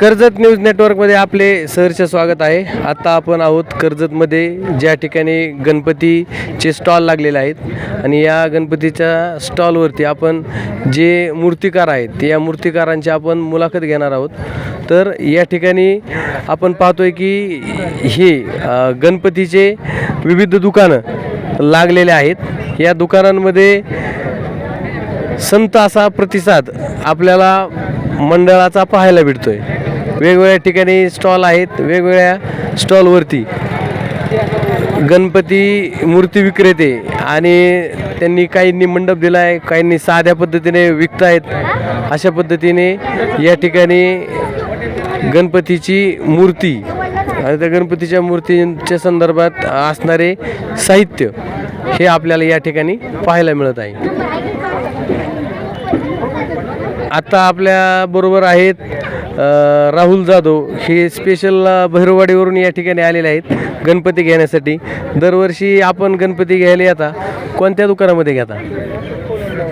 Karjat news नेटवर्कमध्ये आपले सहर्ष स्वागत आहे. आत्ता आपण आहोत कर्जतमध्ये ज्या ठिकाणी गणपतीचे स्टॉल लागलेले आहेत. आणि या गणपतीच्या स्टॉलवरती आपण जे मूर्तिकार आहेत या मूर्तिकारांची आपण मुलाखत घेणार आहोत. तर या ठिकाणी आपण पाहतोय की हे गणपतीचे विविध दुकानं लागलेले आहेत. या दुकानांमध्ये संत असा प्रतिसाद आपल्याला मंडळाचा पाहायला भेटतोय. वेगवेगळ्या ठिकाणी स्टॉल आहेत वेगवेगळ्या स्टॉलवरती गणपती मूर्ती विक्रेते आणि त्यांनी काहींनी मंडप दिला आहे काहींनी साध्या पद्धतीने विकत आहेत अशा पद्धतीने या ठिकाणी गणपतीची मूर्ती आणि त्या गणपतीच्या मूर्तींच्या संदर्भात असणारे साहित्य हे आपल्याला या ठिकाणी पाहायला मिळत आहे. आता आपल्या बरोबर आहेत राहुल जाधव हे स्पेशल भैरवाडीवरून या ठिकाणी आलेले आहेत गणपती घेण्यासाठी. दरवर्षी आपण गणपती घ्यायला येता कोणत्या दुकानामध्ये घेता?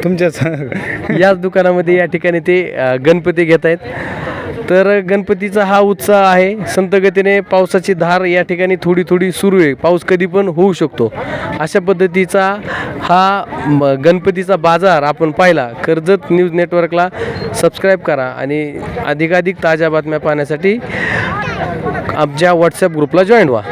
तुमच्याच. याच दुकानामध्ये या ठिकाणी ते गणपती घेत आहेत तर गणपतीचा हा उत्साह आहे. संतगतीने पावसाची धार या ठिकाणी थोडी थोडी सुरू आहे. पाऊस कधी पण होऊ शकतो. अशा पद्धतीचा हा म, गणपतीचा बाजार आपण पाहिला. कर्जत न्यूज नेटवर्कला सबस्क्राईब करा आणि अधिकाधिक ताज्या बातम्या पाहण्यासाठी आमच्या व्हॉट्सॲप ग्रुपला जॉईन व्हा.